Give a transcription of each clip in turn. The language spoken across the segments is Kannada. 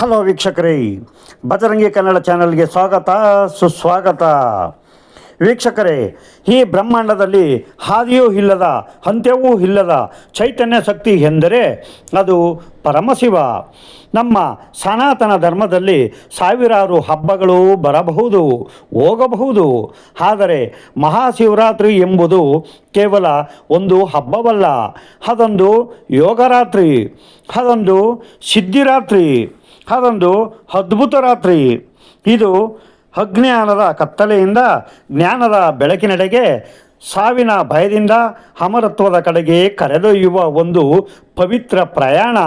ಹಲೋ ವೀಕ್ಷಕರೇ, ಬಜರಂಗಿ ಕನ್ನಡ ಚಾನಲ್ಗೆ ಸ್ವಾಗತ, ಸುಸ್ವಾಗತ. ವೀಕ್ಷಕರೇ, ಈ ಬ್ರಹ್ಮಾಂಡದಲ್ಲಿ ಹಾದಿಯೂ ಇಲ್ಲದ, ಅಂತ್ಯವೂ ಇಲ್ಲದ ಚೈತನ್ಯ ಶಕ್ತಿ ಎಂದರೆ ಅದು ಪರಮಶಿವ. ನಮ್ಮ ಸನಾತನ ಧರ್ಮದಲ್ಲಿ ಸಾವಿರಾರು ಹಬ್ಬಗಳು ಬರಬಹುದು, ಹೋಗಬಹುದು. ಆದರೆ ಮಹಾಶಿವರಾತ್ರಿ ಎಂಬುದು ಕೇವಲ ಒಂದು ಹಬ್ಬವಲ್ಲ, ಅದೊಂದು ಯೋಗರಾತ್ರಿ, ಅದೊಂದು ಸಿದ್ಧಿರಾತ್ರಿ. ಅದೊಂದು ಅದ್ಭುತ ರಾತ್ರಿ. ಇದು ಅಜ್ಞಾನದ ಕತ್ತಲೆಯಿಂದ ಜ್ಞಾನದ ಬೆಳಕಿನೆಡೆಗೆ, ಸಾವಿನ ಭಯದಿಂದ ಅಮರತ್ವದ ಕಡೆಗೆ ಕರೆದೊಯ್ಯುವ ಒಂದು ಪವಿತ್ರ ಪ್ರಯಾಣ.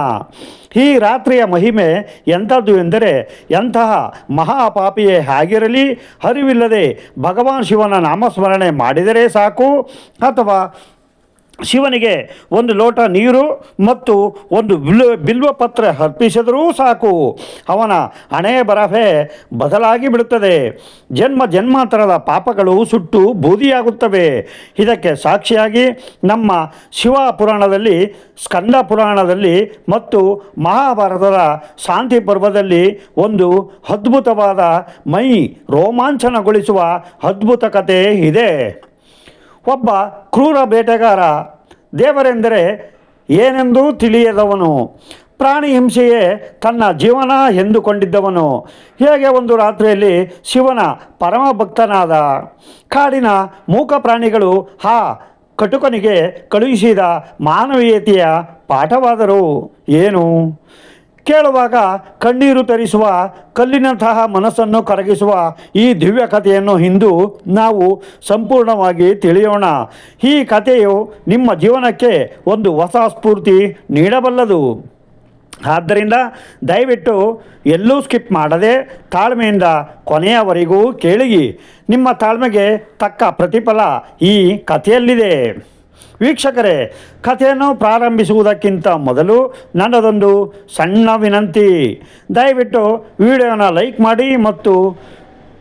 ಈ ರಾತ್ರಿಯ ಮಹಿಮೆ ಎಂಥದ್ದು ಎಂದರೆ, ಎಂತಹ ಮಹಾಪಾಪಿಯೇ ಆಗಿರಲಿ, ಅರಿವಿಲ್ಲದೆ ಭಗವಾನ್ ಶಿವನ ನಾಮಸ್ಮರಣೆ ಮಾಡಿದರೆ ಸಾಕು, ಅಥವಾ ಶಿವನಿಗೆ ಒಂದು ಲೋಟ ನೀರು ಮತ್ತು ಒಂದು ಬಿಲ್ವ ಬಿಲ್ವ ಪತ್ರ ಅರ್ಪಿಸಿದರೂ ಸಾಕು. ಅವನ ಹಣೆ ಬರಹೆ ಬದಲಾಗಿ ಬಿಡುತ್ತದೆ. ಜನ್ಮ ಜನ್ಮಾಂತರದ ಪಾಪಗಳು ಸುಟ್ಟು ಬೂದಿಯಾಗುತ್ತವೆ. ಇದಕ್ಕೆ ಸಾಕ್ಷಿಯಾಗಿ ನಮ್ಮ ಶಿವ ಪುರಾಣದಲ್ಲಿ, ಸ್ಕಂದ ಪುರಾಣದಲ್ಲಿ ಮತ್ತು ಮಹಾಭಾರತದ ಶಾಂತಿ ಪರ್ವದಲ್ಲಿ ಒಂದು ಅದ್ಭುತವಾದ ಮೈ ರೋಮಾಂಚನಗೊಳಿಸುವ ಅದ್ಭುತ ಕಥೆ ಇದೆ. ಒಬ್ಬ ಕ್ರೂರ ಬೇಟೆಗಾರ, ದೇವರೆಂದರೆ ಏನೆಂದೂ ತಿಳಿಯದವನು. ಪ್ರಾಣಿ ಹಿಂಸೆಯೇ ತನ್ನ ಜೀವನ ಎಂದುಕೊಂಡಿದ್ದವನು. ಹೇಗೆ ಒಂದು ರಾತ್ರಿಯಲ್ಲಿ ಶಿವನ ಪರಮ ಭಕ್ತನಾದ ಕಾಡಿನ ಮೂಕ ಪ್ರಾಣಿಗಳು ಆ ಕಟುಕನಿಗೆ ಕಳುಹಿಸಿದ ಮಾನವೀಯತೆಯ ಪಾಠವಾದರೂ ಏನು? ಕೇಳುವಾಗ ಕಣ್ಣೀರು ತರಿಸುವ, ಕಲ್ಲಿನಂತಹ ಮನಸ್ಸನ್ನು ಕರಗಿಸುವ ಈ ದಿವ್ಯ ಕಥೆಯನ್ನು ಇಂದು ನಾವು ಸಂಪೂರ್ಣವಾಗಿ ತಿಳಿಯೋಣ. ಈ ಕಥೆಯು ನಿಮ್ಮ ಜೀವನಕ್ಕೆ ಒಂದು ಹೊಸ ಸ್ಫೂರ್ತಿ ನೀಡಬಲ್ಲದು. ಆದ್ದರಿಂದ ದಯವಿಟ್ಟು ಎಲ್ಲೂ ಸ್ಕಿಪ್ ಮಾಡದೆ ತಾಳ್ಮೆಯಿಂದ ಕೊನೆಯವರೆಗೂ ಕೇಳಿಗಿ. ನಿಮ್ಮ ತಾಳ್ಮೆಗೆ ತಕ್ಕ ಪ್ರತಿಫಲ ಈ ಕಥೆಯಲ್ಲಿದೆ. ವೀಕ್ಷಕರೇ, ಕಥೆಯನ್ನು ಪ್ರಾರಂಭಿಸುವುದಕ್ಕಿಂತ ಮೊದಲು ನನ್ನದೊಂದು ಸಣ್ಣ ವಿನಂತಿ. ದಯವಿಟ್ಟು ವಿಡಿಯೋನ ಲೈಕ್ ಮಾಡಿ ಮತ್ತು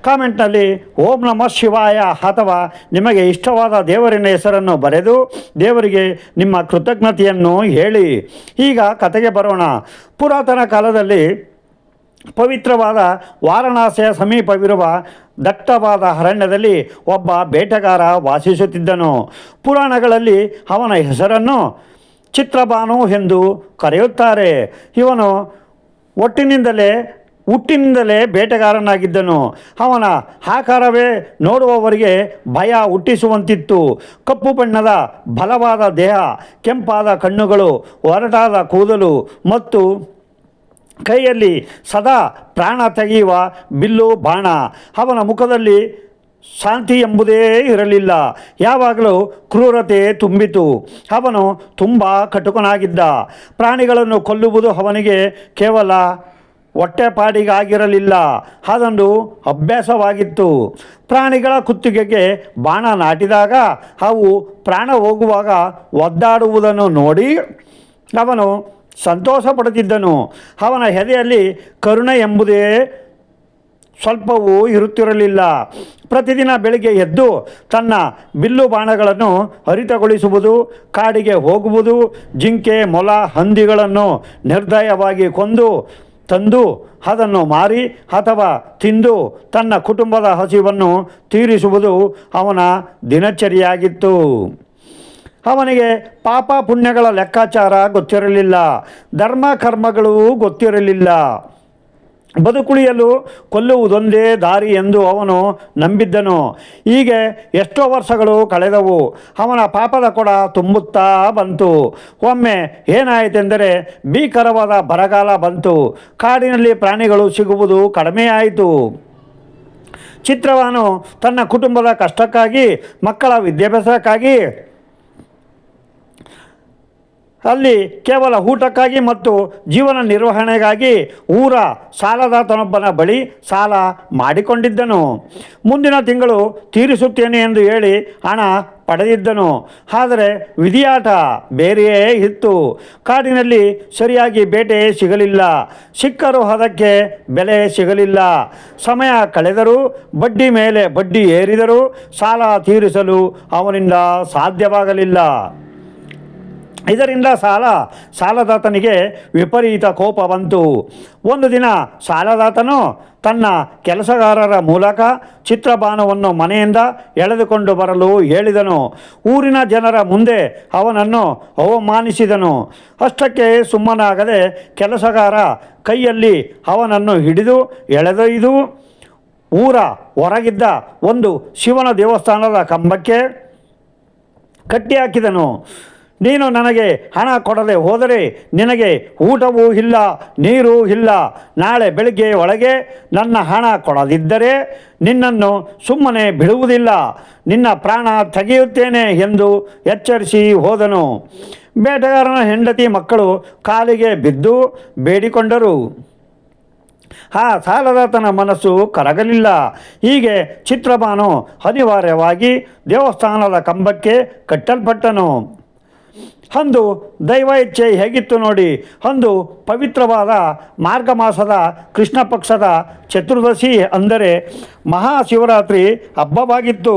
ಕಾಮೆಂಟ್ನಲ್ಲಿ ಓಂ ನಮಃ ಶಿವಾಯ ಅಥವಾ ನಿಮಗೆ ಇಷ್ಟವಾದ ದೇವರಿನ ಹೆಸರನ್ನು ಬರೆದು ದೇವರಿಗೆ ನಿಮ್ಮ ಕೃತಜ್ಞತೆಯನ್ನು ಹೇಳಿ. ಈಗ ಕತೆಗೆ ಬರೋಣ. ಪುರಾತನ ಕಾಲದಲ್ಲಿ ಪವಿತ್ರವಾದ ವಾರಣಾಸಿಯ ಸಮೀಪವಿರುವ ದಟ್ಟವಾದ ಅರಣ್ಯದಲ್ಲಿ ಒಬ್ಬ ಬೇಟೆಗಾರ ವಾಸಿಸುತ್ತಿದ್ದನು. ಪುರಾಣಗಳಲ್ಲಿ ಅವನ ಹೆಸರನ್ನು ಚಿತ್ರಬಾನು ಎಂದು ಕರೆಯುತ್ತಾರೆ. ಇವನು ಒಟ್ಟಿನಿಂದಲೇ, ಹುಟ್ಟಿನಿಂದಲೇ ಬೇಟೆಗಾರನಾಗಿದ್ದನು. ಅವನ ಆಕಾರವೇ ನೋಡುವವರಿಗೆ ಭಯ ಹುಟ್ಟಿಸುವಂತಿತ್ತು. ಕಪ್ಪು ಬಣ್ಣದ ಬಲವಾದ ದೇಹ, ಕೆಂಪಾದ ಕಣ್ಣುಗಳು, ಒರಟಾದ ಕೂದಲು ಮತ್ತು ಕೈಯಲ್ಲಿ ಸದಾ ಪ್ರಾಣ ತೆಗೆಯುವ ಬಿಲ್ಲು ಬಾಣ. ಅವನ ಮುಖದಲ್ಲಿ ಶಾಂತಿ ಎಂಬುದೇ ಇರಲಿಲ್ಲ. ಯಾವಾಗಲೂ ಕ್ರೂರತೆ ತುಂಬಿತು. ಅವನು ತುಂಬ ಕಟುಕನಾಗಿದ್ದ. ಪ್ರಾಣಿಗಳನ್ನು ಕೊಲ್ಲುವುದು ಅವನಿಗೆ ಕೇವಲ ಹೊಟ್ಟೆಪಾಡಿಗಾಗಿರಲಿಲ್ಲ. ಅದೊಂದು ಅಭ್ಯಾಸವಾಗಿತ್ತು. ಪ್ರಾಣಿಗಳ ಕುತ್ತಿಗೆಗೆ ಬಾಣ ನಾಟಿದಾಗ ಅವು ಪ್ರಾಣ ಹೋಗುವಾಗ ಒದ್ದಾಡುವುದನ್ನು ನೋಡಿ ಅವನು ಸಂತೋಷ ಪಡುತ್ತಿದ್ದನು ಅವನ ಹೆದೆಯಲ್ಲಿ ಕರುಣೆ ಎಂಬುದೇ ಸ್ವಲ್ಪವೂ ಇರುತ್ತಿರಲಿಲ್ಲ. ಪ್ರತಿದಿನ ಬೆಳಿಗ್ಗೆ ಎದ್ದು ತನ್ನ ಬಿಲ್ಲು ಬಾಣಗಳನ್ನು ಹರಿತಗೊಳಿಸುವುದು, ಕಾಡಿಗೆ ಹೋಗುವುದು, ಜಿಂಕೆ, ಮೊಲ, ಹಂದಿಗಳನ್ನು ನಿರ್ದಯವಾಗಿ ಕೊಂದು, ತಂದು ಅದನ್ನು ಮಾರಿ ಅಥವಾ ತಿಂದು ತನ್ನ ಕುಟುಂಬದ ಹಸಿವನ್ನು ತೀರಿಸುವುದು ಅವನ ದಿನಚರಿಯಾಗಿತ್ತು. ಅವನಿಗೆ ಪಾಪ ಪುಣ್ಯಗಳ ಲೆಕ್ಕಾಚಾರ ಗೊತ್ತಿರಲಿಲ್ಲ. ಧರ್ಮ ಕರ್ಮಗಳು ಗೊತ್ತಿರಲಿಲ್ಲ. ಬದುಕುಳಿಯಲು ಕೊಲ್ಲುವುದೊಂದೇ ದಾರಿ ಎಂದು ಅವನು ನಂಬಿದ್ದನು. ಹೀಗೆ ಎಷ್ಟೋ ವರ್ಷಗಳು ಕಳೆದವು. ಅವನ ಪಾಪದ ಕೊಡ ತುಂಬುತ್ತಾ ಬಂತು. ಒಮ್ಮೆ ಏನಾಯಿತೆಂದರೆ ಭೀಕರವಾದ ಬರಗಾಲ ಬಂತು. ಕಾಡಿನಲ್ಲಿ ಪ್ರಾಣಿಗಳು ಸಿಗುವುದು ಕಡಿಮೆಯಾಯಿತು ಚಿತ್ರವಾನು ತನ್ನ ಕುಟುಂಬದ ಕಷ್ಟಕ್ಕಾಗಿ, ಮಕ್ಕಳ ವಿದ್ಯಾಭ್ಯಾಸಕ್ಕಾಗಿ ಅಲ್ಲಿ ಕೇವಲ ಊಟಕ್ಕಾಗಿ ಮತ್ತು ಜೀವನ ನಿರ್ವಹಣೆಗಾಗಿ ಊರ ಸಾಲದಾತನೊಬ್ಬನ ಬಳಿ ಸಾಲ ಮಾಡಿಕೊಂಡಿದ್ದನು. ಮುಂದಿನ ತಿಂಗಳು ತೀರಿಸುತ್ತೇನೆ ಎಂದು ಹೇಳಿ ಹಣ ಪಡೆದಿದ್ದನು. ಆದರೆ ವಿಧಿಯಾಟ ಬೇರೆಯೇ ಇತ್ತು. ಕಾಡಿನಲ್ಲಿ ಸರಿಯಾಗಿ ಬೇಟೆ ಸಿಗಲಿಲ್ಲ. ಸಿಕ್ಕರೂ ಅದಕ್ಕೆ ಬೆಲೆ ಸಿಗಲಿಲ್ಲ. ಸಮಯ ಕಳೆದರೂ ಬಡ್ಡಿ ಮೇಲೆ ಬಡ್ಡಿ ಏರಿದರೂ ಸಾಲ ತೀರಿಸಲು ಅವನಿಂದ ಸಾಧ್ಯವಾಗಲಿಲ್ಲ. ಇದರಿಂದ ಸಾಲ, ಸಾಲದಾತನಿಗೆ ವಿಪರೀತ ಕೋಪ ಬಂತು. ಒಂದು ದಿನ ಸಾಲದಾತನು ತನ್ನ ಕೆಲಸಗಾರರ ಮೂಲಕ ಚಿತ್ರಬಾನವನ್ನು ಮನೆಯಿಂದ ಎಳೆದುಕೊಂಡು ಬರಲು ಹೇಳಿದನು. ಊರಿನ ಜನರ ಮುಂದೆ ಅವನನ್ನು ಅವಮಾನಿಸಿದನು. ಅಷ್ಟಕ್ಕೆ ಸುಮ್ಮನಾಗದೆ ಕೆಲಸಗಾರ ಕೈಯಲ್ಲಿ ಅವನನ್ನು ಹಿಡಿದು ಎಳೆದೊಯ್ದು ಊರ ಹೊರಗಿದ್ದ ಒಂದು ಶಿವನ ದೇವಸ್ಥಾನದ ಕಂಬಕ್ಕೆ ಕಟ್ಟಿ ಹಾಕಿದನು ನೀನು ನನಗೆ ಹಣ ಕೊಡದೆ ಹೋದರೆ ನಿನಗೆ ಊಟವೂ ಇಲ್ಲ, ನೀರೂ ಇಲ್ಲ. ನಾಳೆ ಬೆಳಿಗ್ಗೆ ಒಳಗೆ ನನ್ನ ಹಣ ಕೊಡದಿದ್ದರೆ ನಿನ್ನನ್ನು ಸುಮ್ಮನೆ ಬಿಡುವುದಿಲ್ಲ. ನಿನ್ನ ಪ್ರಾಣ ತೆಗೆಯುತ್ತೇನೆ ಎಂದು ಎಚ್ಚರಿಸಿ ಹೋದನು. ಬೇಟೆಗಾರನ ಹೆಂಡತಿ ಮಕ್ಕಳು ಕಾಲಿಗೆ ಬಿದ್ದು ಬೇಡಿಕೊಂಡರು. ಆ ಸಾಲದಾತನ ಮನಸ್ಸು ಕರಗಲಿಲ್ಲ. ಹೀಗೆ ಚಿತ್ರಬಾನು ಅನಿವಾರ್ಯವಾಗಿ ದೇವಸ್ಥಾನದ ಕಂಬಕ್ಕೆ ಕಟ್ಟಲ್ಪಟ್ಟನು. ಅಂದು ದೈವ ಇಚ್ಛೆ ಹೇಗಿತ್ತು ನೋಡಿ ಅಂದು ಪವಿತ್ರವಾದ ಮಾರ್ಗ ಮಾಸದ ಕೃಷ್ಣ ಪಕ್ಷದ ಚತುರ್ದಶಿ ಅಂದರೆ ಮಹಾಶಿವರಾತ್ರಿ ಹಬ್ಬವಾಗಿತ್ತು.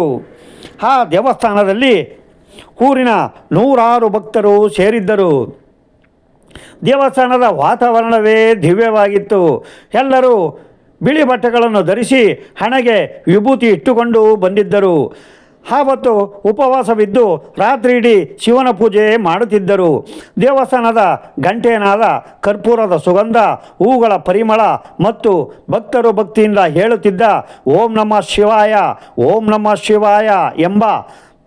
ಆ ದೇವಸ್ಥಾನದಲ್ಲಿ ಊರಿನ ನೂರಾರು ಭಕ್ತರು ಸೇರಿದ್ದರು. ದೇವಸ್ಥಾನದ ವಾತಾವರಣವೇ ದಿವ್ಯವಾಗಿತ್ತು. ಎಲ್ಲರೂ ಬಿಳಿ ಬಟ್ಟೆಗಳನ್ನು ಧರಿಸಿ ಹಣೆಗೆ ವಿಭೂತಿ ಇಟ್ಟುಕೊಂಡು ಬಂದಿದ್ದರು. ಆವತ್ತು ಉಪವಾಸವಿದ್ದು ರಾತ್ರಿ ಇಡೀ ಶಿವನ ಪೂಜೆ ಮಾಡುತ್ತಿದ್ದರು. ದೇವಸ್ಥಾನದ ಗಂಟೆಯನಾದ ಕರ್ಪೂರದ ಸುಗಂಧ, ಹೂಗಳ ಪರಿಮಳ ಮತ್ತು ಭಕ್ತರು ಭಕ್ತಿಯಿಂದ ಹೇಳುತ್ತಿದ್ದ ಓಂ ನಮಃ ಶಿವಾಯ, ಓಂ ನಮಃ ಶಿವಾಯ ಎಂಬ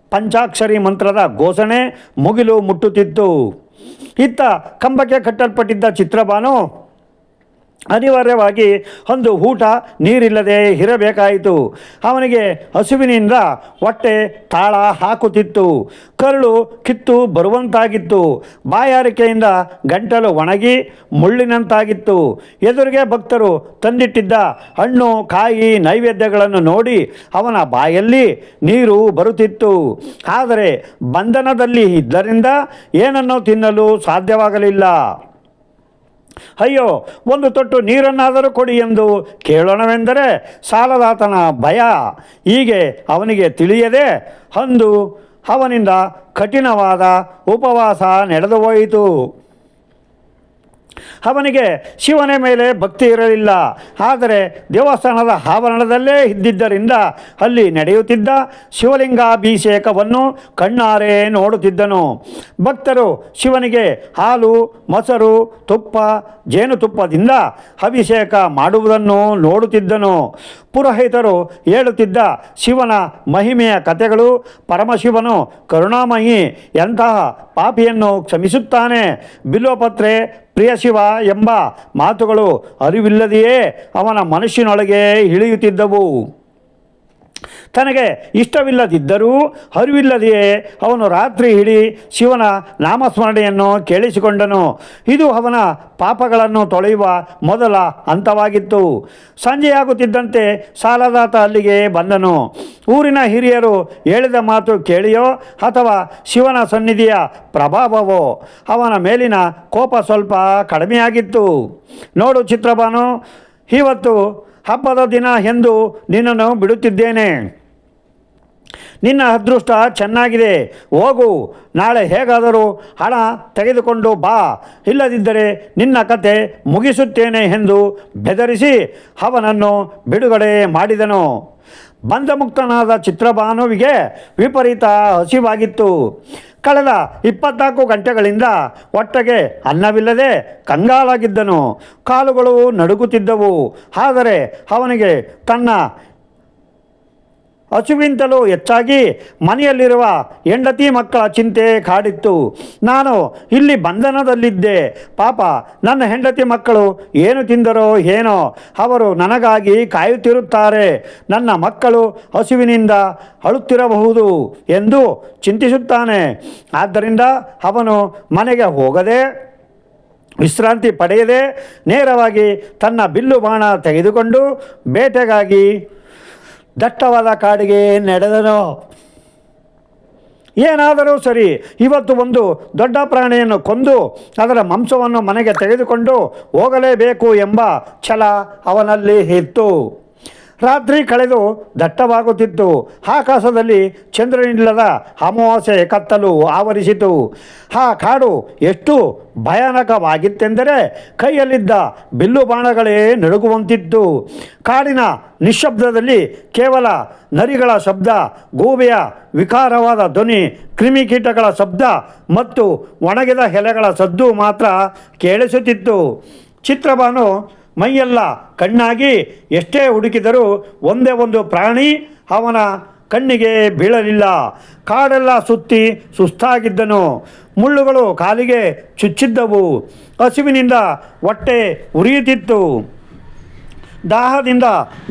ಪಂಚಾಕ್ಷರಿ ಮಂತ್ರದ ಘೋಷಣೆ ಮುಗಿಲು ಮುಟ್ಟುತ್ತಿತ್ತು. ಇತ್ತ ಕಂಬಕ್ಕೆ ಕಟ್ಟಲ್ಪಟ್ಟಿದ್ದ ಚಿತ್ರಬಾನು ಅನಿವಾರ್ಯವಾಗಿ ಒಂದು ಊಟ ನೀರಿಲ್ಲದೆ ಇರಬೇಕಾಯಿತು. ಅವನಿಗೆ ಹಸುವಿನಿಂದ ಹೊಟ್ಟೆ ತಾಳ ಹಾಕುತ್ತಿತ್ತು. ಕರುಳು ಕಿತ್ತು ಬರುವಂತಾಗಿತ್ತು. ಬಾಯಾರಿಕೆಯಿಂದ ಗಂಟಲು ಒಣಗಿ ಮುಳ್ಳಿನಂತಾಗಿತ್ತು. ಎದುರಿಗೆ ಭಕ್ತರು ತಂದಿಟ್ಟಿದ್ದ ಹಣ್ಣು, ಕಾಯಿ, ನೈವೇದ್ಯಗಳನ್ನು ನೋಡಿ ಅವನ ಬಾಯಲ್ಲಿ ನೀರು ಬರುತ್ತಿತ್ತು. ಆದರೆ ಬಂಧನದಲ್ಲಿ ಇದ್ದರಿಂದ ಏನನ್ನೂ ತಿನ್ನಲು ಸಾಧ್ಯವಾಗಲಿಲ್ಲ. ಅಯ್ಯೋ, ಒಂದು ತೊಟ್ಟು ನೀರನ್ನಾದರೂ ಕೊಡಿ ಎಂದು ಕೇಳೋಣವೆಂದರೆ ಸಾಲದಾತನ ಭಯ. ಹೀಗೆ ಅವನಿಗೆ ತಿಳಿಯದೆ ಅಂದು ಅವನಿಂದ ಕಠಿಣವಾದ ಉಪವಾಸ ನಡೆದು ಹೋಯಿತು. ಅವನಿಗೆ ಶಿವನ ಮೇಲೆ ಭಕ್ತಿ ಇರಲಿಲ್ಲ. ಆದರೆ ದೇವಸ್ಥಾನದ ಆವರಣದಲ್ಲೇ ಇದ್ದಿದ್ದರಿಂದ ಅಲ್ಲಿ ನಡೆಯುತ್ತಿದ್ದ ಶಿವಲಿಂಗಾಭಿಷೇಕವನ್ನು ಕಣ್ಣಾರೆ ನೋಡುತ್ತಿದ್ದನು. ಭಕ್ತರು ಶಿವನಿಗೆ ಹಾಲು, ಮೊಸರು, ತುಪ್ಪ ಜೇನುತುಪ್ಪದಿಂದ ಅಭಿಷೇಕ ಮಾಡುವುದನ್ನು ನೋಡುತ್ತಿದ್ದನು. ಪುರೋಹಿತರು ಹೇಳುತ್ತಿದ್ದ ಶಿವನ ಮಹಿಮೆಯ ಕಥೆಗಳು ಪರಮಶಿವನು ಕರುಣಾಮಯಿ, ಎಂತಹ ಪಾಪಿಯನ್ನು ಕ್ಷಮಿಸುತ್ತಾನೆ. ಬಿಲ್ವಪತ್ರೆ ಪ್ರಿಯ ಶಿವ ಎಂಬ ಮಾತುಗಳು ಅರಿವಿಲ್ಲದೆಯೇ ಅವನ ಮನಸ್ಸಿನೊಳಗೆ ಇಳಿಯುತ್ತಿದ್ದವು. ತನಗೆ ಇಷ್ಟವಿಲ್ಲದಿದ್ದರೂ ಅರಿವಿಲ್ಲದೆಯೇ ಅವನು ರಾತ್ರಿ ಹಿಡಿ ಶಿವನ ನಾಮಸ್ಮರಣೆಯನ್ನು ಕೇಳಿಸಿಕೊಂಡನು. ಇದು ಅವನ ಪಾಪಗಳನ್ನು ತೊಳೆಯುವ ಮೊದಲ ಹಂತವಾಗಿತ್ತು. ಸಂಜೆಯಾಗುತ್ತಿದ್ದಂತೆ ಸಾಲದಾತ ಅಲ್ಲಿಗೆ ಬಂದನು. ಊರಿನ ಹಿರಿಯರು ಹೇಳಿದ ಮಾತು ಕೇಳಿಯೋ ಅಥವಾ ಶಿವನ ಸನ್ನಿಧಿಯ ಪ್ರಭಾವವೋ ಅವನ ಮೇಲಿನ ಕೋಪ ಸ್ವಲ್ಪ ಕಡಿಮೆಯಾಗಿತ್ತು. ನೋಡು ಚಿತ್ರಬಾನು, ಇವತ್ತು ಹಬ್ಬದ ದಿನ ಎಂದು ನಿನ್ನನ್ನು ಬಿಡುತ್ತಿದ್ದೇನೆ. ನಿನ್ನ ಅದೃಷ್ಟ ಚೆನ್ನಾಗಿದೆ. ಹೋಗು. ನಾಳೆ ಹೇಗಾದರೂ ಹಣ ತೆಗೆದುಕೊಂಡು ಬಾ. ಇಲ್ಲದಿದ್ದರೆ ನಿನ್ನ ಕತೆ ಮುಗಿಸುತ್ತೇನೆ ಎಂದು ಬೆದರಿಸಿ ಅವನನ್ನು ಬಿಡುಗಡೆ ಮಾಡಿದನು. ಬಂಧಮುಕ್ತನಾದ ಚಿತ್ರಭಾನುವಿಗೆ ವಿಪರೀತ ಹಸಿವಾಗಿತ್ತು. ಕಳೆದ ಇಪ್ಪತ್ನಾಲ್ಕು ಗಂಟೆಗಳಿಂದ ಒಟ್ಟಗೆ ಅನ್ನವಿಲ್ಲದೆ ಕಂಗಾಲಾಗಿದ್ದನು. ಕಾಲುಗಳು ನಡುಗುತ್ತಿದ್ದವು. ಆದರೆ ಅವನಿಗೆ ತನ್ನ ಹಸುವಿಂತಲೂ ಹೆಚ್ಚಾಗಿ ಮನೆಯಲ್ಲಿರುವ ಹೆಂಡತಿ ಮಕ್ಕಳ ಚಿಂತೆ ಕಾಡಿತ್ತು. ನಾನು ಇಲ್ಲಿ ಬಂಧನದಲ್ಲಿದ್ದೆ. ಪಾಪ, ನನ್ನ ಹೆಂಡತಿ ಮಕ್ಕಳು ಏನು ತಿಂದರೋ ಏನೋ ಅವರು ನನಗಾಗಿ ಕಾಯುತ್ತಿರುತ್ತಾರೆ. ನನ್ನ ಮಕ್ಕಳು ಹಸುವಿನಿಂದ ಅಳುತ್ತಿರಬಹುದು ಎಂದು ಚಿಂತಿಸುತ್ತಾನೆ. ಆದ್ದರಿಂದ ಅವನು ಮನೆಗೆ ಹೋಗದೆ, ವಿಶ್ರಾಂತಿ ಪಡೆಯದೆ ನೇರವಾಗಿ ತನ್ನ ಬಿಲ್ಲು ಬಾಣ ತೆಗೆದುಕೊಂಡು ಬೇಟೆಗಾಗಿ ದಟ್ಟವಾದ ಕಾಡಿಗೆ ನಡೆದನು? ಏನಾದರೂ ಸರಿ, ಇವತ್ತು ಒಂದು ದೊಡ್ಡ ಪ್ರಾಣಿಯನ್ನು ಕೊಂದು ಅದರ ಮಾಂಸವನ್ನು ಮನೆಗೆ ತೆಗೆದುಕೊಂಡು ಹೋಗಲೇಬೇಕು ಎಂಬ ಛಲ ಅವನಲ್ಲಿ ಇತ್ತು. ರಾತ್ರಿ ಕಳೆದು ದಟ್ಟವಾಗುತ್ತಿತ್ತು. ಆಕಾಶದಲ್ಲಿ ಚಂದ್ರನಿಲ್ಲದ ಅಮಾವಾಸ್ಯೆ ಕತ್ತಲು ಆವರಿಸಿತು. ಆ ಕಾಡು ಎಷ್ಟು ಭಯಾನಕವಾಗಿತ್ತೆಂದರೆ ಕೈಯಲ್ಲಿದ್ದ ಬಿಲ್ಲು ಬಾಣಗಳೇ ನಡುಗುವಂತಿತ್ತು. ಕಾಡಿನ ನಿಶ್ಶಬ್ದದಲ್ಲಿ ಕೇವಲ ನರಿಗಳ ಶಬ್ದ, ಗೂಬೆಯ ವಿಕಾರವಾದ ಧ್ವನಿ, ಕ್ರಿಮಿಕೀಟಗಳ ಶಬ್ದ ಮತ್ತು ಒಣಗಿದ ಎಲೆಗಳ ಸದ್ದು ಮಾತ್ರ ಕೇಳಿಸುತ್ತಿತ್ತು. ಚಿತ್ರಬಾನು ಮೈಯೆಲ್ಲ ಕಣ್ಣಾಗಿ ಎಷ್ಟೇ ಹುಡುಕಿದರೂ ಒಂದೇ ಒಂದು ಪ್ರಾಣಿ ಅವನ ಕಣ್ಣಿಗೆ ಬೀಳಲಿಲ್ಲ. ಕಾಡೆಲ್ಲ ಸುತ್ತಿ ಸುಸ್ತಾಗಿದ್ದನು. ಮುಳ್ಳುಗಳು ಕಾಲಿಗೆ ಚುಚ್ಚಿದ್ದವು. ಹಸಿವಿನಿಂದ ಹೊಟ್ಟೆ ಉರಿಯುತ್ತಿತ್ತು. ದಾಹದಿಂದ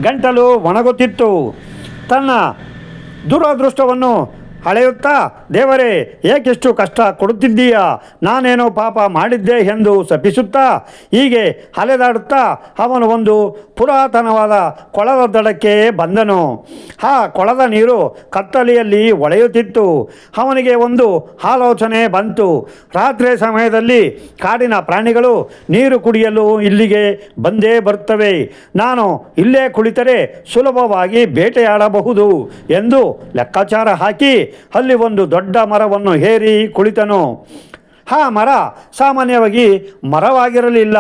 ಗಂಟಲು ಒಣಗುತ್ತಿತ್ತು. ತನ್ನ ದುರದೃಷ್ಟವನ್ನು ಅಳೆಯುತ್ತಾ, ದೇವರೇ, ಏಕೆಷ್ಟು ಕಷ್ಟ ಕೊಡುತ್ತಿದ್ದೀಯಾ? ನಾನೇನೋ ಪಾಪ ಮಾಡಿದ್ದೆ ಎಂದು ಸಪಿಸುತ್ತಾ ಹೀಗೆ ಅಲೆದಾಡುತ್ತಾ ಅವನು ಒಂದು ಪುರಾತನವಾದ ಕೊಳದ ದಡಕ್ಕೆ ಬಂದನು. ಆ ಕೊಳದ ನೀರು ಕತ್ತಲೆಯಲ್ಲಿ ಒಳೆಯುತ್ತಿತ್ತು. ಅವನಿಗೆ ಒಂದು ಆಲೋಚನೆ ಬಂತು. ರಾತ್ರಿ ಸಮಯದಲ್ಲಿ ಕಾಡಿನ ಪ್ರಾಣಿಗಳು ನೀರು ಕುಡಿಯಲು ಇಲ್ಲಿಗೆ ಬಂದೇ ಬರುತ್ತವೆ. ನಾನು ಇಲ್ಲೇ ಕುಳಿತರೆ ಸುಲಭವಾಗಿ ಬೇಟೆಯಾಡಬಹುದು ಎಂದು ಲೆಕ್ಕಾಚಾರ ಹಾಕಿ ಅಲ್ಲಿ ಒಂದು ದೊಡ್ಡ ಮರವನ್ನು ಹೇರಿ ಕುಳಿತನು. ಆ ಮರ, ಸಾಮಾನ್ಯವಾಗಿ ಮರವಾಗಿರಲಿಲ್ಲ.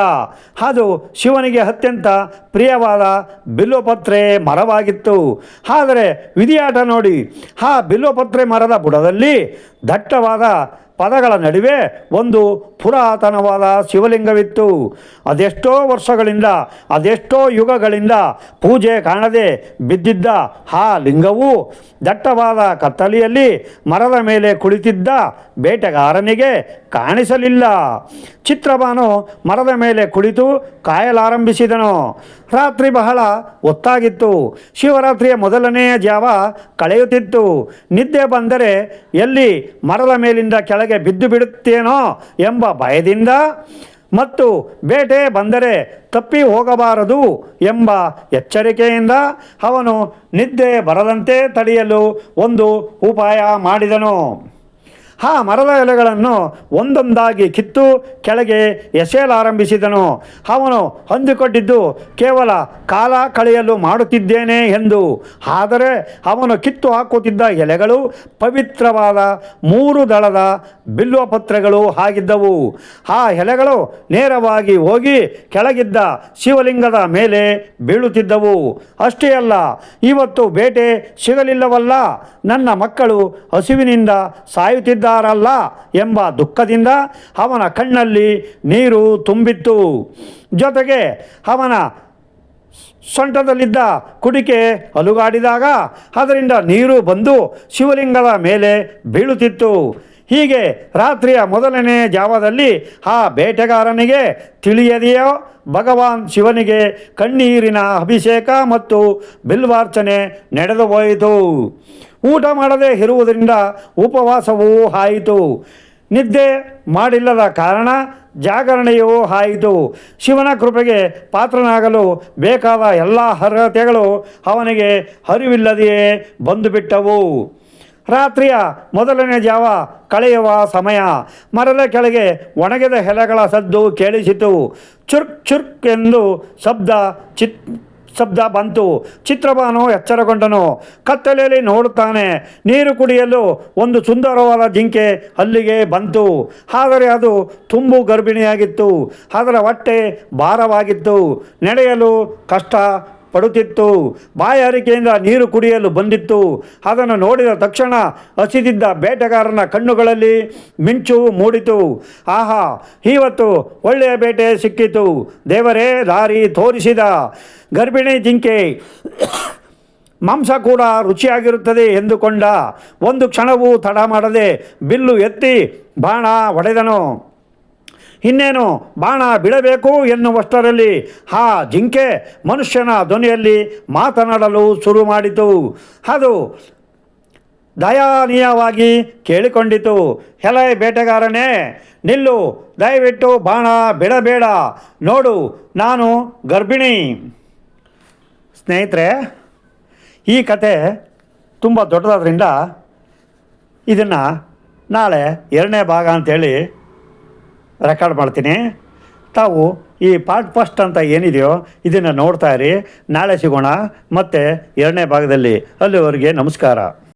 ಅದು ಶಿವನಿಗೆ ಅತ್ಯಂತ ಪ್ರಿಯವಾದ ಬಿಲ್ವಪತ್ರೆ ಮರವಾಗಿತ್ತು. ಆದರೆ ವಿಧಿಯಾಟ ನೋಡಿ, ಆ ಬಿಲ್ವಪತ್ರೆ ಮರದ ಬುಡದಲ್ಲಿ ದಟ್ಟವಾದ ಪದಗಳ ನಡುವೆ ಒಂದು ಪುರಾತನವಾದ ಶಿವಲಿಂಗವಿತ್ತು. ಅದೆಷ್ಟೋ ವರ್ಷಗಳಿಂದ, ಅದೆಷ್ಟೋ ಯುಗಗಳಿಂದ ಪೂಜೆ ಕಾಣದೆ ಬಿದ್ದಿದ್ದ ಆ ಲಿಂಗವು ದಟ್ಟವಾದ ಕತ್ತಲೆಯಲ್ಲಿ ಮರದ ಮೇಲೆ ಕುಳಿತಿದ್ದ ಬೇಟೆಗಾರನಿಗೆ ಕಾಣಿಸಲಿಲ್ಲ. ಚಿತ್ರಬಾನು ಮರದ ಮೇಲೆ ಕುಳಿತು ಕಾಯಲಾರಂಭಿಸಿದನು. ರಾತ್ರಿ ಬಹಳ ಒತ್ತಾಗಿತ್ತು ಶಿವರಾತ್ರಿಯ ಮೊದಲನೆಯ ಜಾವ ಕಳೆಯುತ್ತಿತ್ತು. ನಿದ್ದೆ ಬಂದರೆ ಎಲ್ಲಿ ಮರದ ಮೇಲಿಂದ ಕೆಳಗೆ ಬಿದ್ದು ಬಿಡುತ್ತೇನೋ ಎಂಬ ಭಯದಿಂದ ಮತ್ತು ಬೇಟೆ ಬಂದರೆ ತಪ್ಪಿ ಹೋಗಬಾರದು ಎಂಬ ಎಚ್ಚರಿಕೆಯಿಂದ ಅವನು ನಿದ್ದೆ ಬರದಂತೆ ತಡೆಯಲು ಒಂದು ಉಪಾಯ ಮಾಡಿದನು. ಆ ಮರದ ಎಲೆಗಳನ್ನು ಒಂದೊಂದಾಗಿ ಕಿತ್ತು ಕೆಳಗೆ ಎಸೆಯಲಾರಂಭಿಸಿದನು ಅವನು ಹೊಂದಿಕೊಂಡಿದ್ದು ಕೇವಲ ಕಾಲ ಕಳೆಯಲು ಮಾಡುತ್ತಿದ್ದೇನೆ ಎಂದು. ಆದರೆ ಅವನು ಕಿತ್ತು ಹಾಕುತ್ತಿದ್ದ ಎಲೆಗಳು ಪವಿತ್ರವಾದ ಮೂರು ದಳದ ಬಿಲ್ವ ಪತ್ರೆಗಳು ಆಗಿದ್ದವು. ಆ ಎಲೆಗಳು ನೇರವಾಗಿ ಹೋಗಿ ಕೆಳಗಿದ್ದ ಶಿವಲಿಂಗದ ಮೇಲೆ ಬೀಳುತ್ತಿದ್ದವು. ಅಷ್ಟೇ ಅಲ್ಲ, ಇವತ್ತು ಬೇಟೆ ಸಿಗಲಿಲ್ಲವಲ್ಲ. ನನ್ನ ಮಕ್ಕಳು ಹಸಿವಿನಿಂದ ಸಾಯುತ್ತಿದ್ದಾರಲ್ಲ ಎಂಬ ದುಃಖದಿಂದ ಅವನ ಕಣ್ಣಲ್ಲಿ ನೀರು ತುಂಬಿತ್ತು. ಜೊತೆಗೆ ಅವನ ಸೊಂಟದಲ್ಲಿದ್ದ ಕುಡಿಕೆ ಅಲುಗಾಡಿದಾಗ ಅದರಿಂದ ನೀರು ಬಂದು ಶಿವಲಿಂಗದ ಮೇಲೆ ಬೀಳುತ್ತಿತ್ತು. ಹೀಗೆ ರಾತ್ರಿಯ ಮೊದಲನೇ ಜಾವದಲ್ಲಿ ಆ ಬೇಟೆಗಾರನಿಗೆ ತಿಳಿಯದೆಯೋ? ಭಗವಾನ್ ಶಿವನಿಗೆ ಕಣ್ಣೀರಿನ ಅಭಿಷೇಕ ಮತ್ತು ಬಿಲ್ವಾರ್ಚನೆ ನಡೆದು ಹೋಯಿತು. ಊಟ ಮಾಡದೇ ಇರುವುದರಿಂದ ಉಪವಾಸವೂ ಆಯಿತು. ನಿದ್ದೆ ಮಾಡಿಲ್ಲದ ಕಾರಣ ಜಾಗರಣೆಯೂ ಆಯಿತು. ಶಿವನ ಕೃಪೆಗೆ ಪಾತ್ರನಾಗಲು ಬೇಕಾದ ಎಲ್ಲ ಅರ್ಹತೆಗಳು ಅವನಿಗೆ ಅರಿವಿಲ್ಲದೆಯೇ ಬಂದುಬಿಟ್ಟವು. ರಾತ್ರಿಯ ಮೊದಲನೇ ಜಾವ ಕಳೆಯುವ ಸಮಯ. ಮರದ ಕೆಳಗೆ ಒಣಗಿದ ಎಲೆಗಳ ಸದ್ದು ಕೇಳಿಸಿತು. ಚುರ್ಕ್ ಚುರ್ಕ್ ಎಂದು ಶಬ್ದ ಚಿತ್ ಶಬ್ದ ಬಂತು. ಚಿತ್ರಭಾನು ಎಚ್ಚರಗೊಂಡನು, ಕತ್ತಲೆಯಲ್ಲಿ ನೋಡುತ್ತಾನೆ. ನೀರು ಕುಡಿಯಲು ಒಂದು ಸುಂದರವಾದ ಜಿಂಕೆ ಅಲ್ಲಿಗೆ ಬಂತು. ಆದರೆ ಅದು ತುಂಬು ಗರ್ಭಿಣಿಯಾಗಿತ್ತು. ಅದರ ಹೊಟ್ಟೆ ಭಾರವಾಗಿತ್ತು. ನಡೆಯಲು ಕಷ್ಟ ಪಡುತ್ತಿತ್ತು. ಬಾಯಾರಿಕೆಯಿಂದ ನೀರು ಕುಡಿಯಲು ಬಂದಿತ್ತು. ಅದನ್ನು ನೋಡಿದ ತಕ್ಷಣ ಹಸಿದಿದ್ದ ಬೇಟೆಗಾರನ ಕಣ್ಣುಗಳಲ್ಲಿ ಮಿಂಚು ಮೂಡಿತು. ಆಹಾ ಇವತ್ತು ಒಳ್ಳೆಯ ಬೇಟೆ ಸಿಕ್ಕಿತು. ದೇವರೇ, ದಾರಿ ತೋರಿಸಿದ. ಗರ್ಭಿಣಿ ಜಿಂಕೆ ಮಾಂಸ ಕೂಡ ರುಚಿಯಾಗಿರುತ್ತದೆ ಎಂದುಕೊಂಡ ಒಂದು ಕ್ಷಣವೂ ತಡ ಮಾಡದೆ ಬಿಲ್ಲು ಎತ್ತಿ ಬಾಣ ಹೊಡೆದನು ಇನ್ನೇನು ಬಾಣ ಬಿಡಬೇಕು ಎನ್ನುವಷ್ಟರಲ್ಲಿ ಆ ಜಿಂಕೆ ಮನುಷ್ಯನ ಧ್ವನಿಯಲ್ಲಿ ಮಾತನಾಡಲು ಶುರು ಮಾಡಿತು. ಅದು ದಯಾನೀಯವಾಗಿ ಕೇಳಿಕೊಂಡಿತು. ಹೆಲೈ ಬೇಟೆಗಾರನೇ, ನಿಲ್ಲು. ದಯವಿಟ್ಟು ಬಾಣ ಬಿಡಬೇಡ. ನೋಡು, ನಾನು ಗರ್ಭಿಣಿ. ಸ್ನೇಹಿತರೆ, ಈ ಕತೆ ತುಂಬ ದೊಡ್ಡದಾದ್ರಿಂದ ಇದನ್ನು ನಾಳೆ ಎರಡನೇ ಭಾಗ ಅಂಥೇಳಿ ರೆಕಾರ್ಡ್ ಮಾಡ್ತೀನಿ. ತಾವು ಈ ಪಾರ್ಟ್ ಫಸ್ಟ್ ಅಂತ ಏನಿದೆಯೋ ಇದನ್ನು ನೋಡ್ತಾ ಇರಿ. ನಾಳೆ ಸಿಗೋಣ. ಮತ್ತು ಎರಡನೇ ಭಾಗದಲ್ಲಿ. ಅಲ್ಲಿವರೆಗೆ ನಮಸ್ಕಾರ.